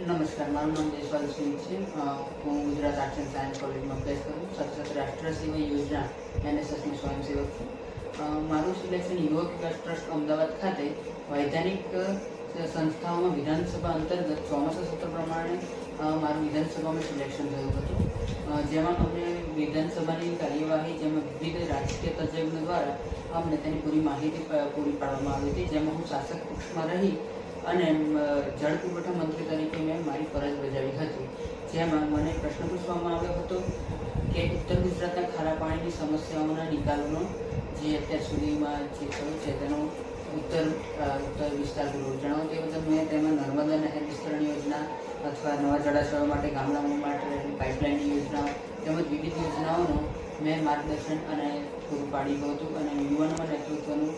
નમસ્કાર, મારું નામ જયસ્વાલ સિંહ છે. હું ગુજરાત આર્ટ્સ એન્ડ સાયન્સ કોલેજમાં અભ્યાસ કરું છું. રાષ્ટ્ર સેવા યોજના એનએસએસનો સ્વયંસેવક છું. મારું સિલેક્શન યુવક વિકાસ ટ્રસ્ટ અમદાવાદ ખાતે વૈધાનિક સંસ્થાઓમાં વિધાનસભા અંતર્ગત ચોમાસા સત્ર પ્રમાણે મારું વિધાનસભામાં સિલેક્શન થયું હતું. જેમાં અમને વિધાનસભાની કાર્યવાહી જેમાં વિવિધ રાજકીય તજજ્ઞ દ્વારા અમને તેની પૂરી માહિતી પૂરી પાડવામાં આવી હતી. જેમાં હું શાસક પક્ષમાં રહી અને જળ પુરવઠા મંત્રી તરીકે મેં મારી ફરજ બજાવી હતી. જેમાં મને પ્રશ્ન પૂછવામાં આવ્યો હતો કે ઉત્તર ગુજરાતના ખારા પાણીની સમસ્યાઓના નિકાલનો જે અત્યાર સુધીમાં જે થયું છે તેનો ઉત્તર ઉત્તર વિસ્તાર જણાવો. તે બદલ મેં તેમાં નર્મદા નહેર વિસ્તરણ યોજના અથવા નવા જળાશયો માટે ગામડાઓ માટે પાઇપલાઇનની યોજના તેમજ વિવિધ યોજનાઓનું મેં માર્ગદર્શન અને પૂરું પાડ્યું હતું અને યુવાનોના નેતૃત્વનું